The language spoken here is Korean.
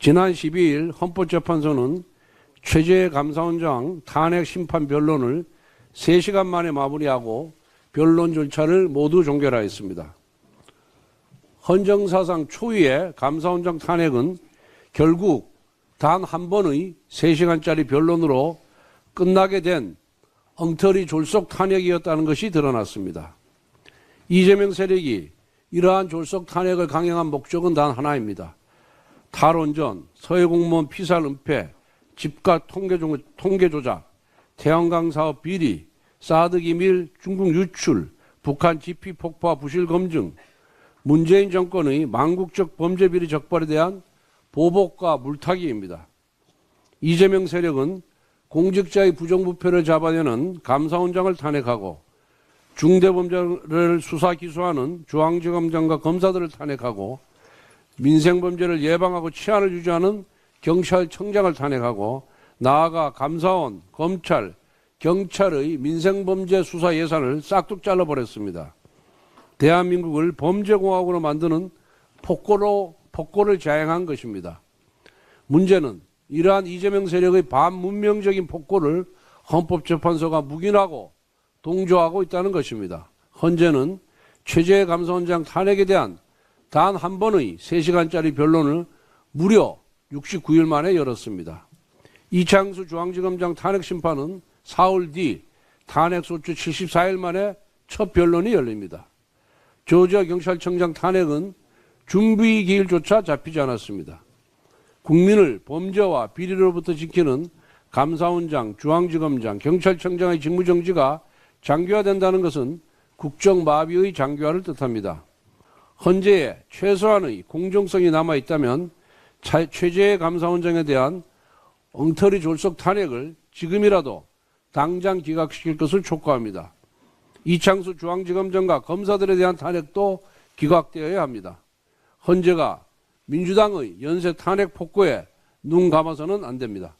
지난 12일 헌법재판소는 최재 감사원장 탄핵 심판 변론을 3시간 만에 마무리하고 변론 절차를 모두 종결하였습니다. 헌정사상 초유의 감사원장 탄핵은 결국 단 한 번의 3시간짜리 변론으로 끝나게 된 엉터리 졸속 탄핵이었다는 것이 드러났습니다. 이재명 세력이 이러한 졸속 탄핵을 강행한 목적은 단 하나입니다. 탈원전, 서해공무원 피살 은폐, 집값 통계, 조- 통계 조작, 태양광 사업 비리, 사드 기밀 중국 유출, 북한 지피 폭파 부실 검증, 문재인 정권의 망국적 범죄 비리 적발에 대한 보복과 물타기입니다. 이재명 세력은 공직자의 부정부패를 잡아내는 감사원장을 탄핵하고 중대범죄를 수사 기소하는 중앙지검장과 검사들을 탄핵하고 민생범죄를 예방하고 치안을 유지하는 경찰청장을 탄핵하고 나아가 감사원, 검찰, 경찰의 민생범죄 수사 예산을 싹둑 잘라버렸습니다. 대한민국을 범죄공화국으로 만드는 폭거로, 폭거를 자행한 것입니다. 문제는 이러한 이재명 세력의 반문명적인 폭거를 헌법재판소가 묵인하고 동조하고 있다는 것입니다. 헌재는 최재 감사원장 탄핵에 대한 단 한 번의 3시간짜리 변론을 무려 69일 만에 열었습니다. 이창수 중앙지검장 탄핵 심판은 사흘 뒤 탄핵 소추 74일 만에 첫 변론이 열립니다. 조지아 경찰청장 탄핵은 준비 기일조차 잡히지 않았습니다. 국민을 범죄와 비리로부터 지키는 감사원장, 중앙지검장, 경찰청장의 직무정지가 장기화된다는 것은 국정마비의 장기화를 뜻합니다. 헌재에 최소한의 공정성이 남아 있다면 차- 최재해 감사원장에 대한 엉터리 졸속 탄핵을 지금이라도 당장 기각시킬 것을 촉구합니다. 이창수 중앙지검장과 검사들에 대한 탄핵도 기각되어야 합니다. 헌재가 민주당의 연쇄 탄핵 폭거에 눈 감아서는 안 됩니다.